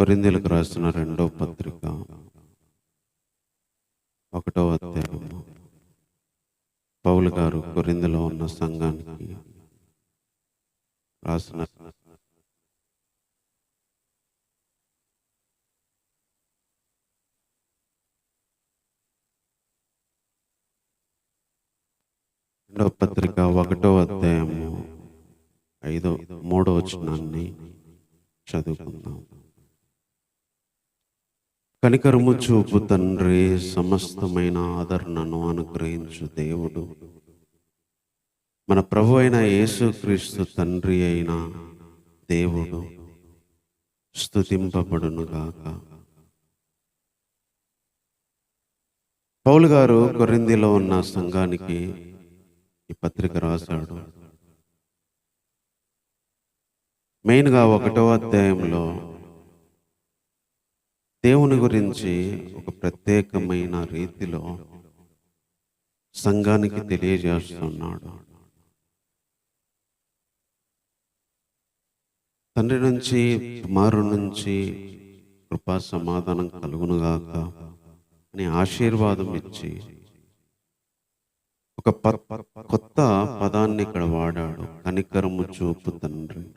కొరిందులకు రాసిన రెండో పత్రిక ఒకటో అధ్యాయము. పౌలు గారు కొరిందలో ఉన్న సంఘానికి రాసిన రెండో పత్రిక ఒకటో అధ్యాయము ఐదో మూడో వచనాన్ని చదువుకుందాం. కనికరము చూపు తండ్రి సమస్తమైన ఆదరణను అనుగ్రహించు దేవుడు. మన ప్రభు అయిన యేసుక్రీస్తు తండ్రి అయిన దేవుడు స్థుతింపబడునుగాక పౌలు గారు కొరిందిలో ఉన్న సంఘానికి ఈ పత్రిక రాశాడు. మెయిన్గా ఒకటో అధ్యాయంలో దేవుని గురించి ఒక ప్రత్యేకమైన రీతిలో సంఘానికి తెలియజేస్తున్నాడు. తండ్రి నుంచి కుమారు నుంచి కృపా సమాధానం కలుగునుగాక అని ఆశీర్వాదం ఇచ్చి ఒక కొత్త పదాన్ని ఇక్కడ వాడాడు. కనికరము చూపు తండ్రి.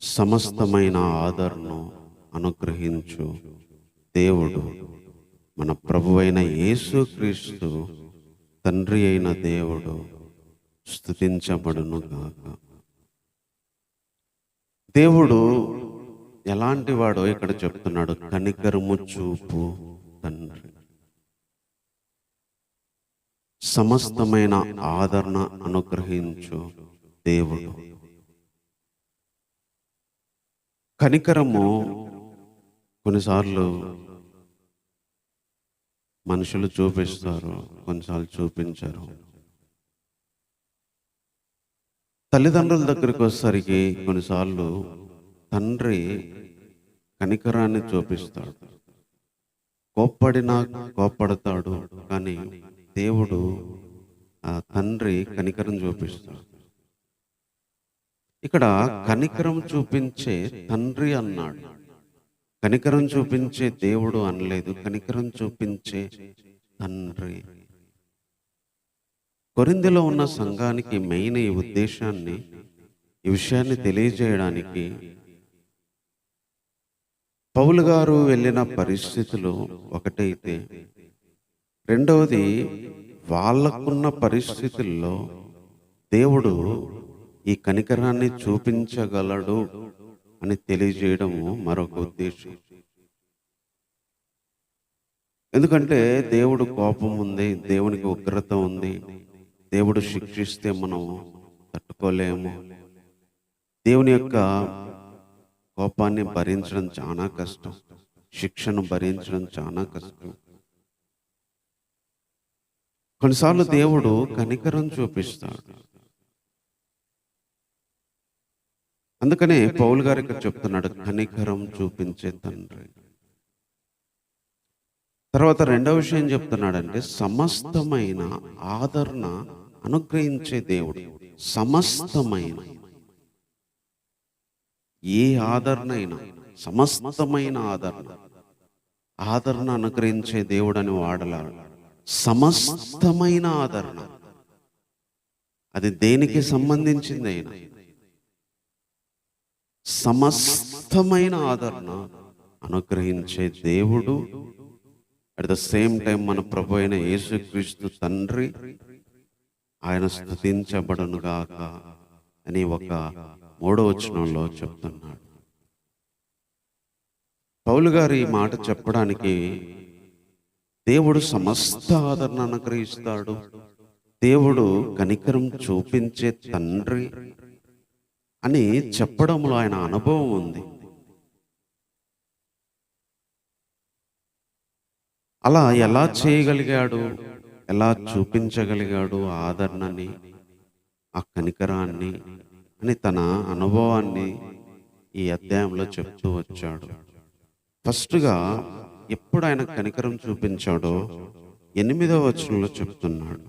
సమస్తమైన ఆదరణను అనుగ్రహించు. దేవుడు మన ప్రభువైన యేసుక్రీస్తు తండ్రి అయిన దేవుడు స్థుతించబడును గాక. దేవుడు ఎలాంటి వాడో ఇక్కడ చెప్తున్నాడు కనికరము చూపు తండ్రి. సమస్తమైన ఆదరణ అనుగ్రహించు దేవుడు. కనికరము కొన్నిసార్లు మనుషులు చూపిస్తారు కొన్నిసార్లు చూపించారు. తల్లిదండ్రుల దగ్గరికి వచ్చేసరికి కొన్నిసార్లు తండ్రి కనికరాన్ని చూపిస్తాడు. కోప్పడినా కోప్పడతాడు కానీ దేవుడు ఆ తండ్రి కనికరం చూపిస్తాడు. ఇక్కడ కనికరం చూపించే తండ్రి అన్నాడు. కనికరం చూపించే దేవుడు అనలేదు కనికరం చూపించే తండ్రి. కొరిందిలో ఉన్న సంఘానికి మెయిన్ ఈ ఉద్దేశాన్ని ఈ విషయాన్ని తెలియజేయడానికి పౌలు గారు వెళ్ళిన పరిస్థితులు ఒకటైతే రెండవది వాళ్ళకున్న పరిస్థితుల్లో దేవుడు ఈ కనికరాన్ని చూపించగలడు. అని తెలియజేయడము మరొక ఉద్దేశం. ఎందుకంటే దేవుడు కోపం ఉంది దేవునికి ఉగ్రత ఉంది. దేవుడు శిక్షిస్తే మనం తట్టుకోలేము. దేవుని యొక్క కోపాన్ని భరించడం చాలా కష్టం. శిక్షను భరించడం చాలా కష్టం. కొన్నిసార్లు దేవుడు కనికరం చూపిస్తాడు. అందుకనే పౌల్ గారు ఇక్కడ చెప్తున్నాడు కనికరం చూపించే తండ్రి. తర్వాత రెండవ విషయం చెప్తున్నాడంటే సమస్తమైన ఆదరణ అనుగ్రహించే దేవుడు సమస్తమైన. ఏ ఆదరణ అయినా సమస్తమైన ఆదరణ. ఆదరణ అనుగ్రహించే దేవుడు అని వాడలాడు. సమస్తమైన ఆదరణ. అది దేనికి సంబంధించింది అయినా సమస్తమైన ఆదరణ అనుగ్రహించే దేవుడు. అట్ ద సేమ్ టైం మన ప్రభు అయిన యేసుక్రీస్తు తండ్రి ఆయన స్థుతించబడునుగాక అని ఒక మూడో వచనంలో చెప్తున్నాడు. పౌలు గారు ఈ మాట చెప్పడానికి దేవుడు సమస్త ఆదరణ అనుగ్రహిస్తాడు. దేవుడు కనికరం చూపించే తండ్రి అని చెప్పడంలో ఆయన అనుభవం ఉంది. అలా ఎలా చేయగలిగాడు? ఎలా చూపించగలిగాడు ఆదరణని ఆ కనికరాన్ని అని తన అనుభవాన్ని ఈ అధ్యాయంలో చెప్తూ వచ్చాడు. ఫస్ట్గా ఎప్పుడు ఆయన కనికరం చూపించాడో ఎనిమిదవ వచనంలో చెప్తున్నాడు.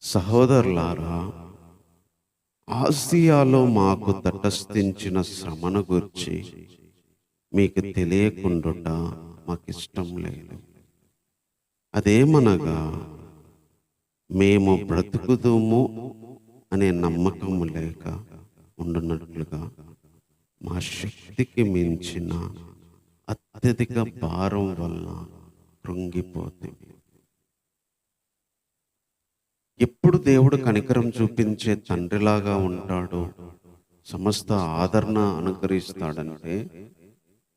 సహోదరులారా ఆసియాలో మాకు తటస్థించిన శ్రమను గురించి మీకు తెలియకుండుట మాకు ఇష్టం లేదు. అదేమనగా మేము బ్రతుకుదుము అనే నమ్మకం లేక ఉండున్నట్లుగా మా శక్తికి మించిన అత్యధిక భారం వల్ల కృంగిపోతుంది ఎప్పుడు దేవుడు కనికరం చూపించే తండ్రిలాగా ఉంటాడు సమస్త ఆదరణ అనుగ్రహిస్తాడంటే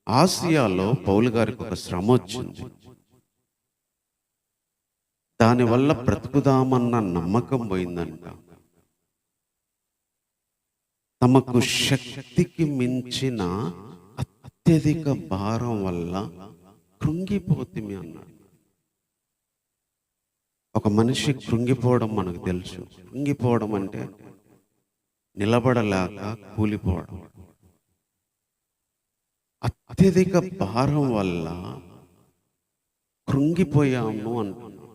ఆసియాలో పౌలు గారికి ఒక శ్రమ వచ్చింది. దానివల్ల బ్రతుకుదామన్న నమ్మకం పోయిందంట. తమకు శక్తికి మించిన అత్యధిక భారం వల్ల కృంగిపోతుంది అన్నాడు. ఒక మనిషి కృంగిపోవడం మనకు తెలుసు. కృంగిపోవడం అంటే నిలబడలేక కూలిపోవడం. అత్యధిక భారం వల్ల కృంగిపోయాము అంటున్నాం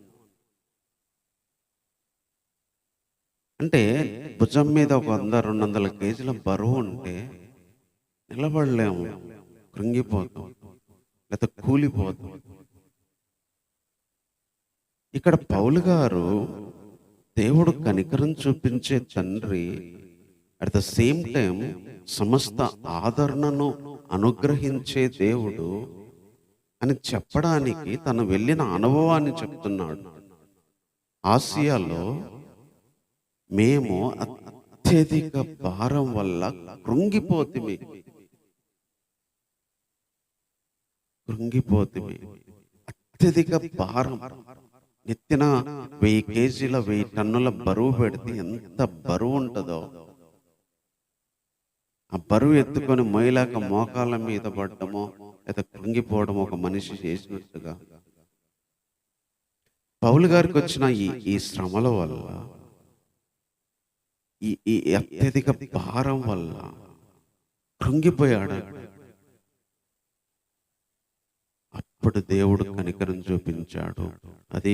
అంటే భుజం మీద ఒక వంద రెండు వందల కేజీల బరువు ఉంటే నిలబడలేము కృంగిపోతాం లేకపోతే కూలిపోతాం. ఇక్కడ పౌలు గారు దేవుడు కనికరం చూపించే తండ్రి అట్ ద సేమ్ టైం సమస్త ఆదరణను అనుగ్రహించే దేవుడు అని చెప్పడానికి తను వెళ్ళిన అనుభవాన్ని చెప్తున్నాడు. ఆసియాలో మేము అత్యధిక భారం వల్ల కృంగిపోతిమి. కృంగిపోతిమి. అత్యధిక భారం. నెత్తిన వెయ్యి కేజీల వెయ్యి టన్నుల బరువు పెడితే ఎంత బరువు ఉంటుందో. ఆ బరువు ఎత్తుకొని మొయ్యలేక మోకాళ్ళ మీద పడ్డమో లేదా కృంగిపోవడం ఒక మనిషి చేసినట్టుగా. పౌలు గారికి వచ్చిన ఈ ఈ శ్రమల వల్ల ఈ ఈ అత్యధిక భారం వల్ల కృంగిపోయాడు. అప్పుడు దేవుడు కనికరం చూపించాడు. అది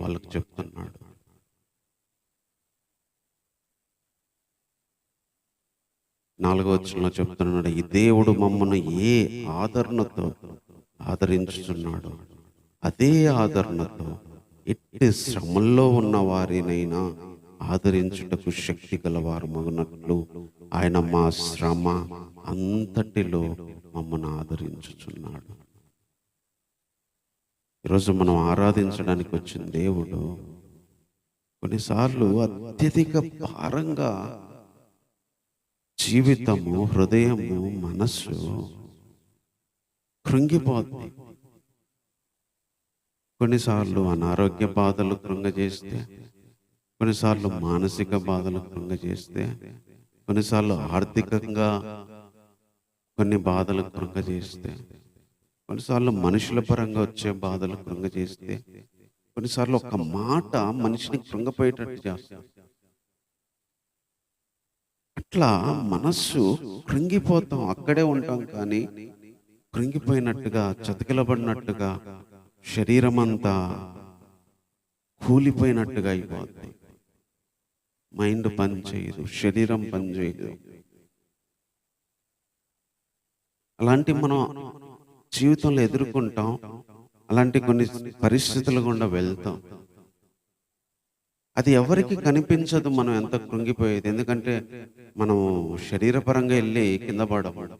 వాళ్ళకు చెప్తున్నాడు. నాలుగో వచ్చంలో చెప్తున్నాడు ఈ దేవుడు మమ్మను ఏ ఆదరణతో ఆదరించుతున్నాడు అదే ఆదరణతో ఎట్టి శ్రమల్లో ఉన్న వారినైనా ఆదరించుటకు శక్తి గలవారు మగునట్లు ఆయన మా శ్రమ అంతటిలో మమ్మల్ని ఆదరించుచున్నాడు. ఈరోజు మనం ఆరాధించడానికి వచ్చిన దేవుడు కొన్నిసార్లు అత్యధిక భారంగా జీవితము హృదయము మనస్సు కృంగిపోతుంది కొన్నిసార్లు అనారోగ్య బాధలు కృంగజేస్తే కొన్నిసార్లు మానసిక బాధలు కృంగజేస్తే కొన్నిసార్లు ఆర్థికంగా కొన్ని బాధలు కృంగజేస్తే కొన్నిసార్లు మనుషుల పరంగా వచ్చే బాధలు కృంగజేస్తే కొన్నిసార్లు ఒక మాట మనిషిని కృంగపోయేటట్టు చేస్తుంది అట్లా మనస్సు కృంగిపోతాం అక్కడే ఉంటాం కానీ కృంగిపోయినట్టుగా చతికిలబడినట్టుగా శరీరం అంతా కూలిపోయినట్టుగా అయిపోతుంది మైండ్ పని చేయదు శరీరం పని చేయదు. అలాంటి మనం జీవితంలో ఎదుర్కొంటాం. అలాంటి కొన్ని పరిస్థితులు గుండా వెళ్తాం. అది ఎవరికి కనిపించదు మనం ఎంత కృంగిపోయేది. ఎందుకంటే మనం శరీరపరంగా వెళ్ళి కింద పడము.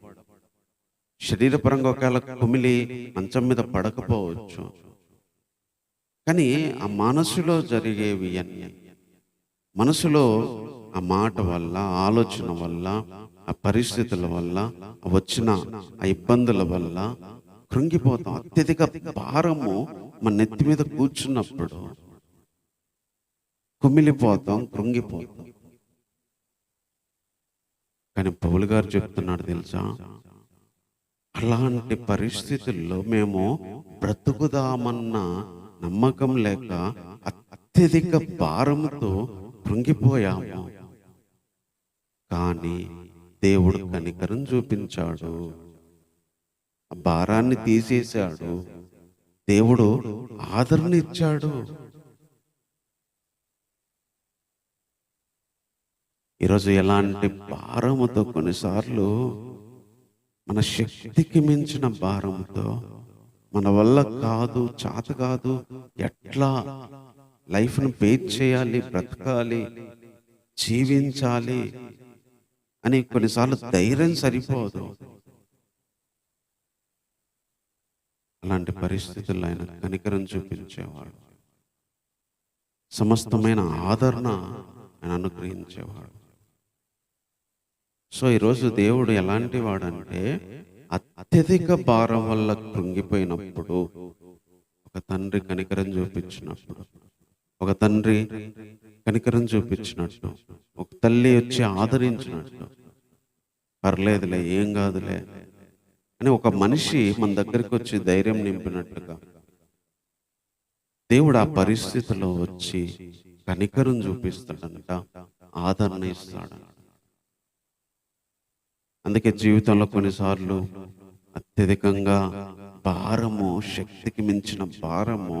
శరీరపరంగా ఒకవేళ కుమిలి మంచం మీద పడకపోవచ్చు. కానీ ఆ మనసులో జరిగేవి అన్నీ. మనసులో ఆ మాట వల్ల ఆలోచన వల్ల ఆ పరిస్థితుల వల్ల వచ్చిన ఆ ఇబ్బందుల వల్ల కృంగిపోతాం. అత్యధిక భారము మన నెత్తి మీద కూర్చున్నప్పుడు కుమిలిపోతాం కృంగిపోతాం. కానీ పౌలు గారు చెప్తున్నాడు తెలుసా? అలాంటి పరిస్థితుల్లో మేము బ్రతుకుదామన్న నమ్మకం లేక అత్యధిక భారంతో కృంగిపోయాము. కానీ దేవుడు కనికరం చూపించాడు. భారాన్ని తీసేశాడు. దేవుడు ఆదరణ ఇచ్చాడు. ఈరోజు ఎలాంటి భారముతో కొన్నిసార్లు మన శక్తికి మించిన భారముతో మన వల్ల కాదు చాత కాదు ఎట్లా లైఫ్ను పేజ్ చేయాలి బ్రతకాలి జీవించాలి అని కొన్నిసార్లు ధైర్యం సరిపోదు. అలాంటి పరిస్థితుల్లో ఆయన కనికరం చూపించేవాడు. సమస్తమైన ఆదరణ ఆయన అనుగ్రహించేవాడు. సో ఈరోజు దేవుడు ఎలాంటి వాడంటే అత్యధిక భారం వల్ల కృంగిపోయినప్పుడు ఒక తండ్రి కనికరం చూపించినప్పుడు ఒక తండ్రి కనికరం చూపించినట్టు ఒక తల్లి వచ్చి ఆదరించినట్టు పర్లేదులే ఏం కాదులే అని ఒక మనిషి మన దగ్గరికి వచ్చి ధైర్యం నింపినట్టుగా. దేవుడు ఆ పరిస్థితిలో వచ్చి కనికరం చూపిస్తాడంట ఆదరణ ఇస్తాడంట అందుకే జీవితంలో కొన్నిసార్లు అత్యధికంగా భారము శక్తికి మించిన భారము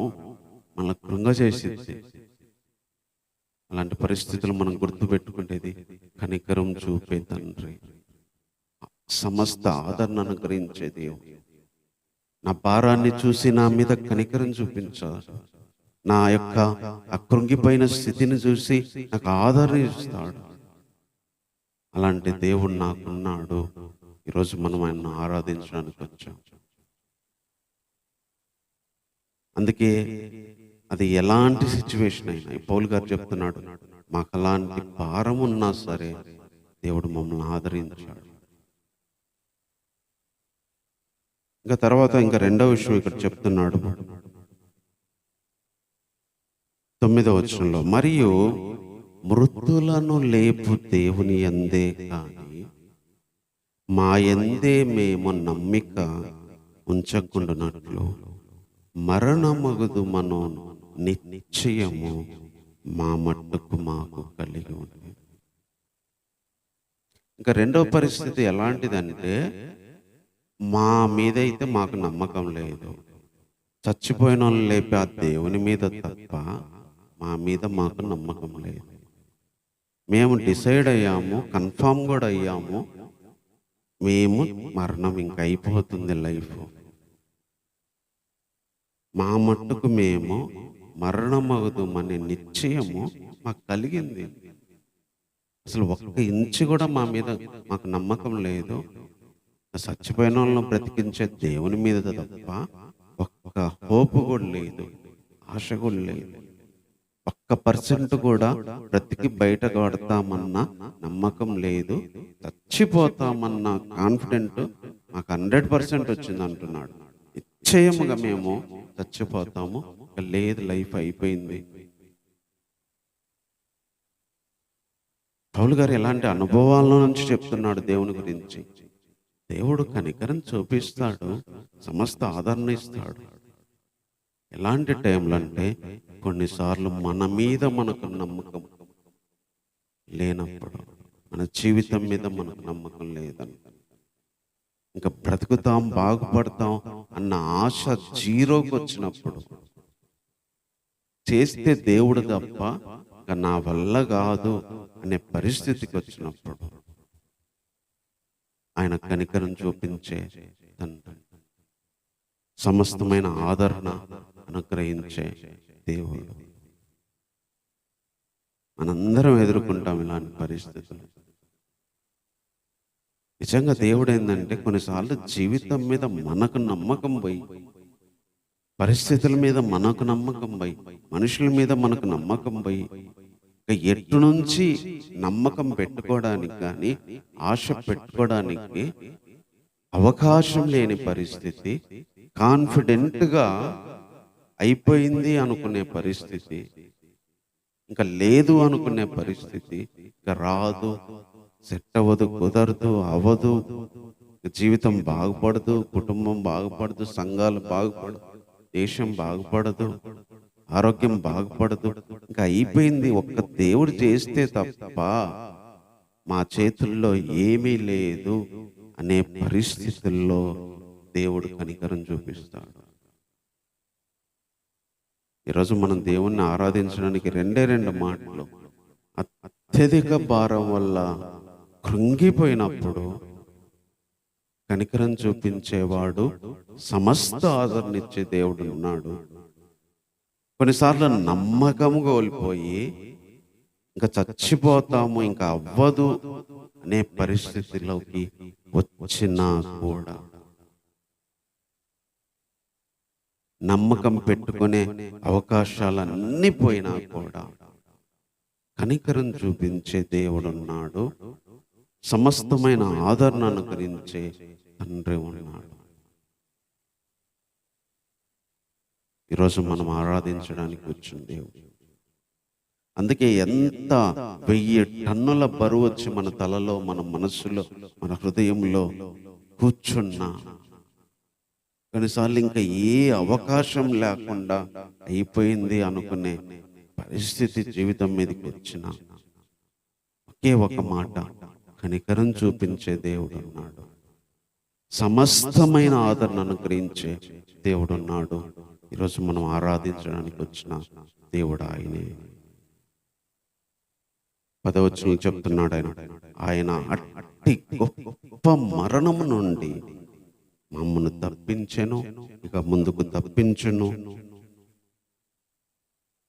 మన కృంగజేసింది అలాంటి పరిస్థితులు మనం గుర్తుపెట్టుకునేది కనికరం చూపే తండ్రి. సమస్త ఆదరణ అనుగ్రహించే దేవుడు. నా భారాన్ని చూసి నా మీద కనికరం చూపించాడు నా యొక్క ఆ కృంగిపోయిన స్థితిని చూసి నాకు ఆదరణ ఇస్తాడు. అలాంటి దేవుడు నాకున్నాడు. ఈరోజు మనం ఆయన ఆరాధించడానికి వచ్చాం. అందుకే అది ఎలాంటి సిచ్యువేషన్ అయినా పౌల్ గారు చెప్తున్నాడు మాకు అలాంటి భారం ఉన్నా సరే దేవుడు మమ్మల్ని ఆదరించాడు. ఇంకా తర్వాత ఇంకా రెండవ విషయం ఇక్కడ చెప్తున్నాడు. తొమ్మిదవ వచనంలో మరియు మృతులను లేపు దేవుని ఎందే కానీ మా ఎందే మేము నమ్మిక ఉంచకుండానట్లు మరణమగదు మనో నిశ్చయము మా మట్టుకు మాకు కలిగి ఉంది. ఇంకా రెండవ పరిస్థితి ఎలాంటిదంటే మా మీద అయితే మాకు నమ్మకం లేదు. చచ్చిపోయిన వాళ్ళు లేపే ఆ దేవుని మీద తప్ప మా మీద మాకు నమ్మకం లేదు. మేము డిసైడ్ అయ్యాము కన్ఫామ్ కూడా అయ్యాము. మేము మరణం ఇంకా అయిపోతుంది లైఫ్. మా మట్టుకు మేము మరణమగదు అనే నిశ్చయము మాకు కలిగింది. అసలు ఒక్క ఇంచు కూడా మా మీద మాకు నమ్మకం లేదు. చచ్చిపోయిన వాళ్ళని బ్రతికించే దేవుని మీద తప్ప ఒక్క హోప్ కూడా లేదు ఆశ కూడా లేదు. ఒక్క పర్సెంట్ కూడా బ్రతికి బయట కొడతామన్న నమ్మకం లేదు చచ్చిపోతామన్న కాన్ఫిడెంట్ మాకు హండ్రెడ్ పర్సెంట్ వచ్చింది అంటున్నాడు. నిశ్చయముగా మేము చచ్చిపోతాము లేదు లైఫ్ అయిపోయింది. పౌలు గారు ఎలాంటి అనుభవాల నుంచి చెప్తున్నాడు దేవుని గురించి. దేవుడు కనికరం చూపిస్తాడు సమస్త ఆదరణ ఇస్తాడు. ఎలాంటి టైంలో అంటే కొన్నిసార్లు మన మీద మనకు నమ్మకం లేనప్పుడు మన జీవితం మీద మనకు నమ్మకం లేదని. ఇంకా బ్రతుకుతాం బాగుపడతాం అన్న ఆశ జీరోకి వచ్చినప్పుడు చేస్తే దేవుడు తప్ప ఇంకా నా వల్ల కాదు అనే పరిస్థితికి వచ్చినప్పుడు ఆయన కనికరం చూపించే తండ్రి సమస్తమైన ఆదరణ అనుగ్రహించే దేవుడు. మనందరం ఎదుర్కొంటాం ఇలాంటి పరిస్థితులు. నిజంగా దేవుడు ఏంటంటే కొన్నిసార్లు జీవితం మీద మనకు నమ్మకం పోయి పరిస్థితుల మీద మనకు నమ్మకం పోయి మనుషుల మీద మనకు నమ్మకం పోయి ఇక ఎట్టు నుంచి నమ్మకం పెట్టుకోవడానికి కానీ ఆశ పెట్టుకోవడానికి అవకాశం లేని పరిస్థితి కాన్ఫిడెంట్గా అయిపోయింది అనుకునే పరిస్థితి ఇంకా లేదు అనుకునే పరిస్థితి ఇంకా రాదు సెట్ అవ్వదు కుదరదు అవ్వదు జీవితం బాగుపడదు కుటుంబం బాగుపడదు సంఘాలు బాగుపడదు దేశం బాగుపడదు ఆరోగ్యం బాగుపడదు. ఇంకా అయిపోయింది. ఒక్క దేవుడు చేస్తే తప్ప మా చేతుల్లో ఏమీ లేదు అనే పరిస్థితుల్లో దేవుడు కనికరం చూపిస్తాడు. ఈరోజు మనం దేవుణ్ణి ఆరాధించడానికి రెండే రెండు మాటలు. అత్యధిక భారం వల్ల కృంగిపోయినప్పుడు కనికరం చూపించేవాడు సమస్త ఆదరణ ఇచ్చే దేవుడు ఉన్నాడు. కొన్నిసార్లు నమ్మకం కోల్పోయి ఇంకా చచ్చిపోతాము ఇంకా అవ్వదు అనే పరిస్థితిలోకి వచ్చినా కూడా. నమ్మకం పెట్టుకునే అవకాశాలన్నీ పోయినా కూడా కనికరం చూపించే దేవుడు ఉన్నాడు సమస్తమైన ఆదరణ అనుకరించే తండ్రి ఉన్నాడు. ఈరోజు మనం ఆరాధించడానికి వచ్చిన దేవుడు. అందుకే ఎంత వెయ్యి టన్నుల బరువు వచ్చి మన తలలో మన మనస్సులో మన హృదయంలో కూర్చున్నా కొన్నిసార్లు ఇంకా ఏ అవకాశం లేకుండా అయిపోయింది అనుకునే పరిస్థితి జీవితం మీదకి వచ్చిన ఒకే ఒక మాట కనికరం చూపించే దేవుడు ఉన్నాడు. సమస్తమైన ఆదరణ అనుగ్రహించే దేవుడున్నాడు ఈరోజు మనం ఆరాధించడానికి వచ్చిన దేవుడు ఆయనే. పదవచనం చెప్తున్నాడు ఆయన ఆయన అట్టి గొప్ప మరణము నుండి మమ్మను తప్పించెను ఇక ముందుకు తప్పించును.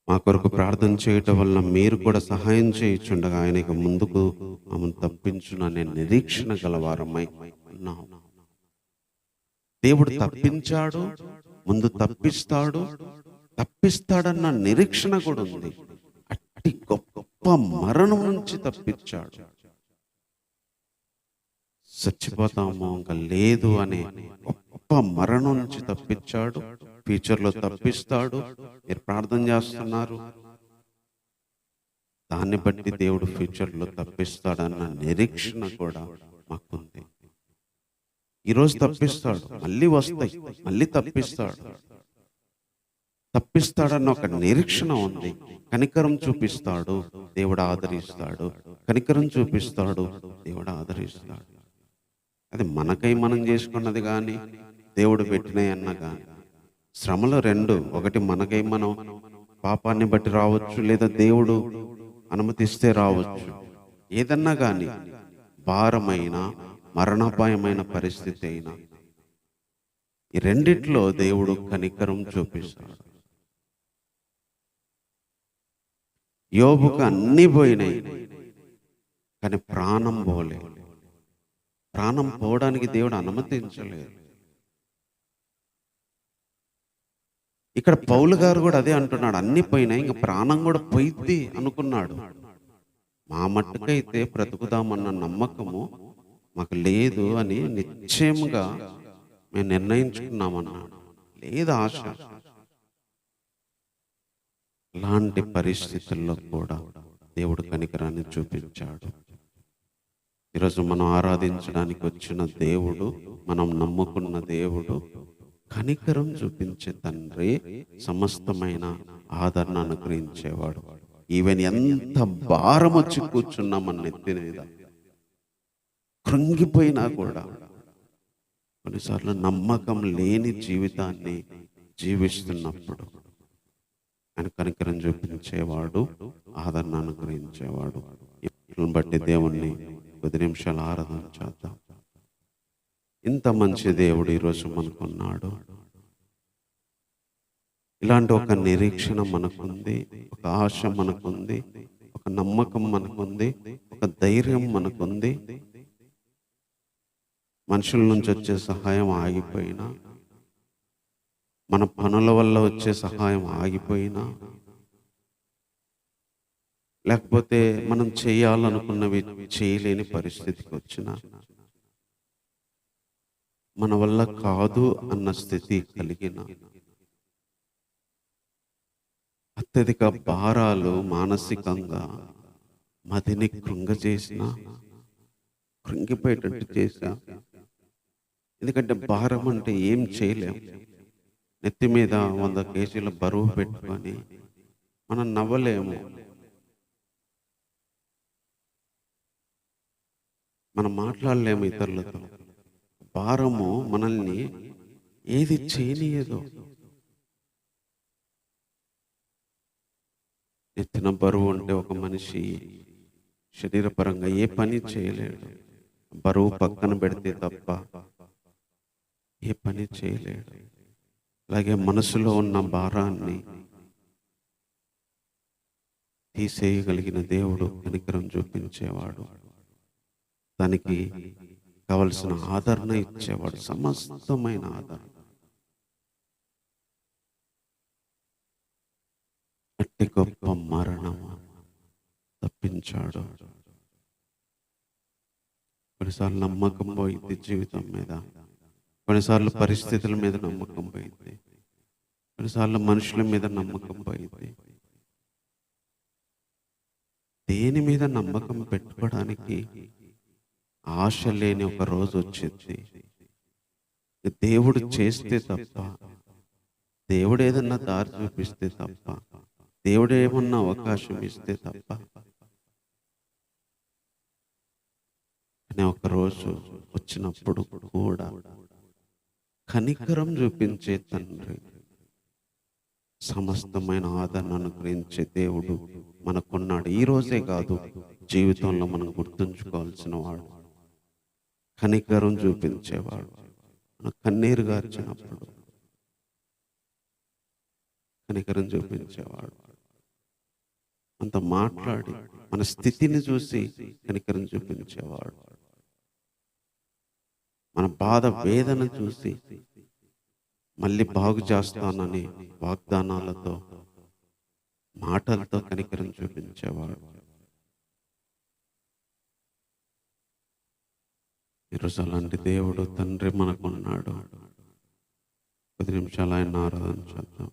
మా కొరకు ప్రార్థన చేయటం వల్ల మీరు కూడా సహాయం చేయించుండగా ఆయన ఇక ముందుకు మమ్మల్ని తప్పించును అనే నిరీక్షణ గలవారమై ఉన్నాం. దేవుడు తప్పించాడు ముందు తప్పిస్తాడు తప్పిస్తాడన్న నిరీక్షణ కూడా ఉంది. అట్టి గొప్ప మరణం నుంచి తప్పించాడు. చచ్చిపోతాము ఇంకా లేదు అనే గొప్ప మరణం నుంచి తప్పించాడు. ఫ్యూచర్లో తప్పిస్తాడు. మీరు ప్రార్థన చేస్తున్నారు. దాన్ని బట్టి దేవుడు ఫ్యూచర్లో తప్పిస్తాడన్న నిరీక్షణ కూడా మాకుంది. ఈరోజు తప్పిస్తాడు. మళ్ళీ వస్తాయి. మళ్ళీ తప్పిస్తాడు. తప్పిస్తాడన్న ఒక నిరీక్షణ ఉంది. కనికరం చూపిస్తాడు. దేవుడు ఆదరిస్తాడు. కనికరం చూపిస్తాడు. దేవుడు ఆదరిస్తాడు. అది మనకై మనం చేసుకున్నది కానీ దేవుడు పెట్టినవి అన్న కానీ శ్రమలు రెండు. ఒకటి మనకై మనం పాపాన్ని బట్టి రావచ్చు లేదా దేవుడు అనుమతిస్తే రావచ్చు. ఏదన్నా కానీ భారమైన మరణాపాయమైన పరిస్థితి అయినా ఈ రెండిట్లో దేవుడు కనికరం చూపిస్తాడు. యోబుకు అన్ని పోయినాయి కానీ ప్రాణం పోలే. ప్రాణం పోవడానికి దేవుడు అనుమతించలేదు. ఇక్కడ పౌలు గారు కూడా అదే అంటున్నాడు అన్ని పోయినాయి ఇంకా ప్రాణం కూడా పోయిద్ది అనుకున్నాడు. మా మట్టుకైతే బ్రతుకుదామన్న నమ్మకము మాకు లేదు అని నిశ్చయంగా మేము నిర్ణయించుకున్నామన్నాడు లేదు ఆశ. లాంటి పరిస్థితుల్లో కూడా దేవుడు కనికరాన్ని చూపించాడు. ఈరోజు మనం ఆరాధించడానికి వచ్చిన దేవుడు మనం నమ్ముకున్న దేవుడు కనికరం చూపించే తండ్రి సమస్తమైన ఆదరణ అనుగ్రహించేవాడు. ఈవెన్ ఎంత భారం వచ్చి కూర్చున్నా మన నెత్తి మీద కృంగిపోయినా కూడా కొన్నిసార్లు నమ్మకం లేని జీవితాన్ని జీవిస్తున్నప్పుడు ఆయన కనికరం చూపించేవాడు ఆదరణ అనుగ్రహించేవాడు. బట్టి దేవుణ్ణి కొద్ది నిమిషాలు ఆరాధన చేద్దాం. ఇంత మంచి దేవుడు ఈరోజు మనకున్నాడు. ఇలాంటి ఒక నిరీక్షణ మనకుంది ఒక ఆశ మనకుంది ఒక నమ్మకం మనకుంది ఒక ధైర్యం మనకుంది మనుషుల నుంచి వచ్చే సహాయం ఆగిపోయినా మన పనుల వల్ల వచ్చే సహాయం ఆగిపోయినా లేకపోతే మనం చేయాలనుకున్నవి చేయలేని పరిస్థితికి వచ్చిన మన వల్ల కాదు అన్న స్థితి కలిగిన అత్యధిక భారాలు మానసికంగా మదిని కృంగజేసిన కృంగిపోయేటట్టు చేశా ఎందుకంటే భారం అంటే ఏం చేయలేం. నెత్తి మీద వంద కేజీల బరువు పెట్టుకొని మనం నవ్వలేము. మనం మాట్లాడలేము ఇతరులతో. భారము మనల్ని ఏది చేయనీయదు. ఎత్తిన బరువు అంటే ఒక మనిషి శరీరపరంగా ఏ పని చేయలేడు. బరువు పక్కన పెడితే తప్ప ఏ పని చేయలేడు. అలాగే మనసులో ఉన్న భారాన్ని తీసేయగలిగిన దేవుడు కనికరం చూపించేవాడు. తనకి కావలసిన ఆదరణ ఇచ్చేవాడు. సమస్తమైన ఆదరణ. అట్టి గొప్ప మరణం తప్పించాడు. కొన్నిసార్లు నమ్మకం పోయింది జీవితం మీద. కొన్నిసార్లు పరిస్థితుల మీద నమ్మకం పోయింది. కొన్నిసార్లు మనుషుల మీద నమ్మకం పోయింది. దేని మీద నమ్మకం పెట్టుకోవడానికి ఆశ లేని ఒక రోజు వచ్చింది. దేవుడు చేస్తే తప్ప దేవుడు ఏదన్నా దారి చూపిస్తే తప్ప దేవుడు ఏమన్నా అవకాశం ఇస్తే తప్ప అనే ఒక రోజు వచ్చినప్పుడు కూడా కనికరం చూపించే తండ్రి. సమస్తమైన ఆదరణ అనుగ్రహించే దేవుడు మనకున్నాడు. ఈ రోజే కాదు జీవితంలో మనం గుర్తుంచుకోవాల్సిన వాడు. కనికరం చూపించేవాడు. మన కన్నీరు గార్చినప్పుడు కనికరం చూపించేవాడు. అంత మాట్లాడి మన స్థితిని చూసి కనికరం చూపించేవాడు. మన బాధ వేదన చూసి మళ్ళీ బాగు చేస్తానని వాగ్దానాలతో మాటలతో కనికరం చూపించేవారు. ఈరోజు అలాంటి దేవుడు తండ్రి మనకున్నాడు. పది నిమిషాలు ఆయన ఆరాధన చేద్దాం.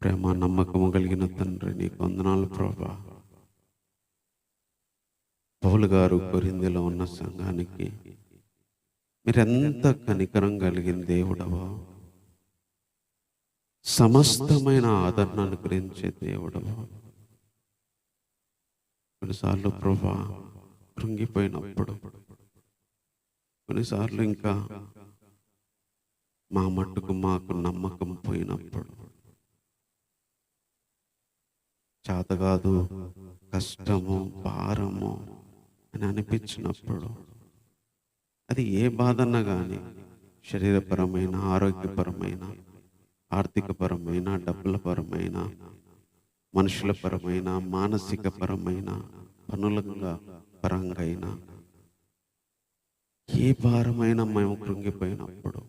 ప్రేమ నమ్మకము కలిగిన తండ్రి నీకు వందనాలు ప్రభా. పౌలు గారు కొరిందిలో ఉన్న సంఘానికి మీరెంత కనికరం కలిగిన దేవుడవా? సమస్తమైన ఆదరణ అనుగ్రహించే దేవుడవా? కొన్నిసార్లు ప్రభా కృంగిపోయినప్పుడు కొన్నిసార్లు ఇంకా మా మట్టుకు మాకు నమ్మకం పోయినప్పుడు చేతగాదు కష్టము భారము అని అనిపించినప్పుడు అది ఏ బాధన్నా కానీ శరీరపరమైన ఆరోగ్యపరమైన ఆర్థికపరమైన డబ్బుల పరమైన మనుషుల పరమైన మానసిక పరమైన పనులంగా పరంగా అయినా ఏ భారమైన మేము కృంగిపోయినప్పుడు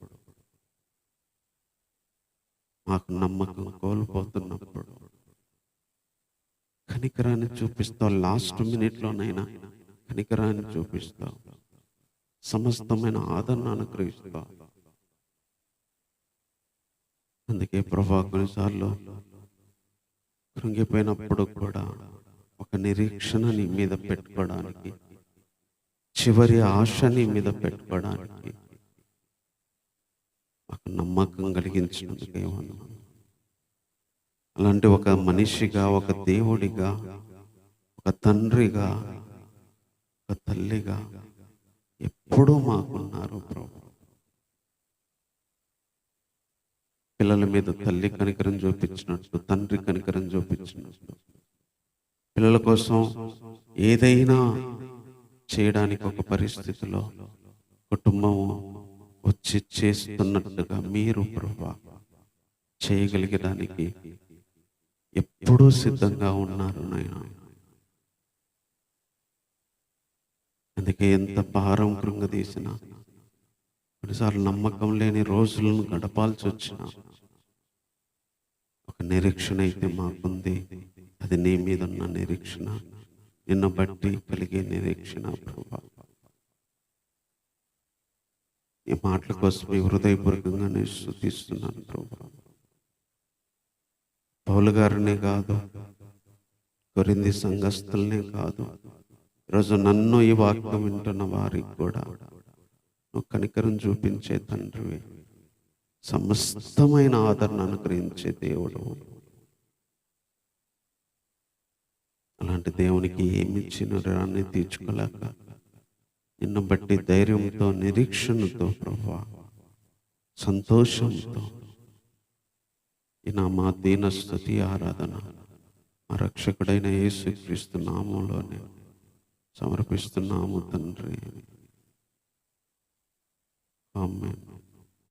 మాకు నమ్మకం కోల్పోతున్నప్పుడు కనికరాన్ని చూపిస్తావు లాస్ట్ మినిట్లోనైనా కనికరాన్ని చూపిస్తావు సమస్తమైన ఆదరణ అనుగ్రహిస్తా. అందుకే ప్రభా కొన్నిసార్లు కృంగిపోయినప్పుడు కూడా ఒక నిరీక్షణ నీ మీద పెట్టుకోవడానికి చివరి ఆశ నీ మీద పెట్టుకోవడానికి మాకు నమ్మకం కలిగించినందుకే అలాంటి ఒక మనిషిగా ఒక దేవుడిగా ఒక తండ్రిగా ఒక తల్లిగా ఎప్పుడూ మాకున్నారు ప్రభు. పిల్లల మీద తల్లి కనికరం చూపించినట్టు తండ్రి కనికరం చూపించినట్టు. పిల్లల కోసం ఏదైనా చేయడానికి ఒక పరిస్థితిలో కుటుంబం వచ్చి చేస్తున్నట్టుగా మీరు ప్రభా చేయగలిగడానికి ఎప్పుడూ సిద్ధంగా ఉన్నారు నాయన. అందుకే ఎంత భారం కృంగదీసిన కొన్నిసార్లు నమ్మకం లేని రోజులను గడపాల్సి వచ్చిన ఒక నిరీక్షణ అయితే మాకుంది. అది నీ మీద ఉన్న నిరీక్షణ నిన్ను బట్టి కలిగే నిరీక్షణ ప్రభా. ఈ మాటల కోసం మీ హృదయపూర్వకంగా నేను స్థుతిస్తున్నాను ప్రభా. పౌలు గారినే కాదు కొరింది సంఘస్థులనే కాదు ఈరోజు నన్ను ఈ వాక్యం వింటున్న వారికి కూడా నువ్వు కనికరం చూపించే తండ్రివి. సమస్తమైన ఆదరణ అనుగ్రహించే దేవుడు. అలాంటి దేవునికి ఏమి ఇచ్చిన రాన్ని తీర్చుకోలేక నిన్ను బట్టి ధైర్యంతో నిరీక్షణతో ప్రభా సంతోషంతో ఈ నా మా దీన స్థుతి ఆరాధన మా రక్షకుడైన యేసుక్రీస్తు నామంలోనే. సమర్పిస్తున్నాము తండ్రి. ఆమెను.